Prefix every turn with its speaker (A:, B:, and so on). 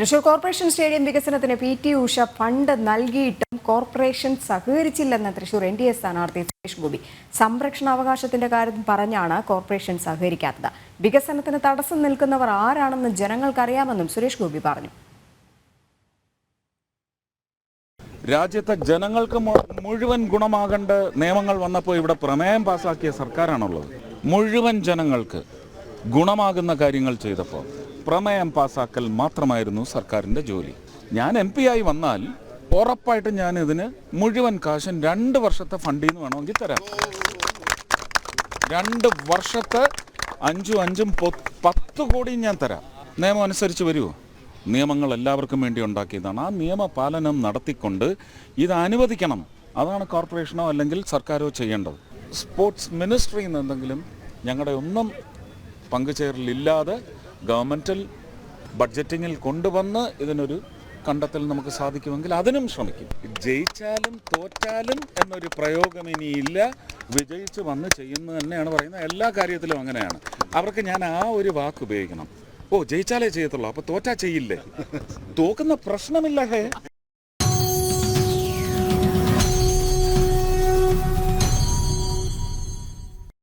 A: Thrissur corporation stadium വികസനത്തിന് P T Usha fund നൽകിയിട്ടും corporation സഹകരിച്ചില്ലെന്ന് തൃശൂർ എൻ ഡി എ സ്ഥാനാർത്ഥി സുരേഷ് ഗോപി. സംരക്ഷണാവകാശത്തിന്റെ കാര്യം പറഞ്ഞാണ് കോർപ്പറേഷൻ സഹകരിക്കാത്തത്. വികസനത്തിന് തടസ്സം നിൽക്കുന്നവർ ആരാണെന്ന് ജനങ്ങൾക്കറിയാമെന്നും സുരേഷ് ഗോപി പറഞ്ഞു.
B: രാജ്യത്തെ ജനങ്ങൾക്ക് മുഴുവൻ ഗുണമാകേണ്ട നിയമങ്ങൾ വന്നപ്പോൾ ഇവിടെ പ്രമേയം പാസാക്കിയ സർക്കാരാണുള്ളത്. മുഴുവൻ ജനങ്ങൾക്ക്. ഗുണമാകുന്ന കാര്യങ്ങൾ ചെയ്തപ്പോൾ പ്രമേയം പാസാക്കൽ മാത്രമായിരുന്നു സർക്കാരിന്റെ ജോലി. ഞാൻ എം പി ആയി വന്നാൽ ഉറപ്പായിട്ടും ഞാൻ ഇതിന് മുഴുവൻ കാശും രണ്ട് വർഷത്തെ ഫണ്ടിൽ നിന്ന് വേണമെങ്കിൽ തരാം. രണ്ട് വർഷത്തെ അഞ്ചും അഞ്ചും പത്ത് കോടിയും ഞാൻ തരാം. നിയമം അനുസരിച്ച് വരുമോ നിയമങ്ങൾ എല്ലാവർക്കും വേണ്ടി ഉണ്ടാക്കിയതാണ്. ആ നിയമപാലനം നടത്തിക്കൊണ്ട് ഇത് അനുവദിക്കണം. അതാണ് കോർപ്പറേഷനോ അല്ലെങ്കിൽ സർക്കാരോ ചെയ്യേണ്ടത്. സ്പോർട്സ് മിനിസ്ട്രിയിൽ നിന്ന് എന്തെങ്കിലും ഞങ്ങളുടെ ഒന്നും പങ്കുചേരലില്ലാതെ ഗവൺമെന്റൽ ബഡ്ജറ്റിങ്ങിൽ കൊണ്ടുവന്ന് ഇതിനൊരു കണ്ടെത്തൽ നമുക്ക് സാധിക്കുമെങ്കിൽ അതിനും ശ്രമിക്കും. ജയിച്ചാലും തോറ്റാലും എന്നൊരു പ്രയോഗം ഇനിയില്ല. വിജയിച്ച് വന്ന് ചെയ്യുന്നത് തന്നെയാണ് പറയുന്നത്. എല്ലാ കാര്യത്തിലും അങ്ങനെയാണ്. അവർക്ക് ഞാൻ ആ ഒരു വാക്ക് ഉപയോഗിക്കണം. ഓ ജയിച്ചാലേ ചെയ്യത്തുള്ളൂ. അപ്പോൾ തോറ്റാ ചെയ്യില്ലേ? തോക്കുന്ന പ്രശ്നമില്ല ഹേ.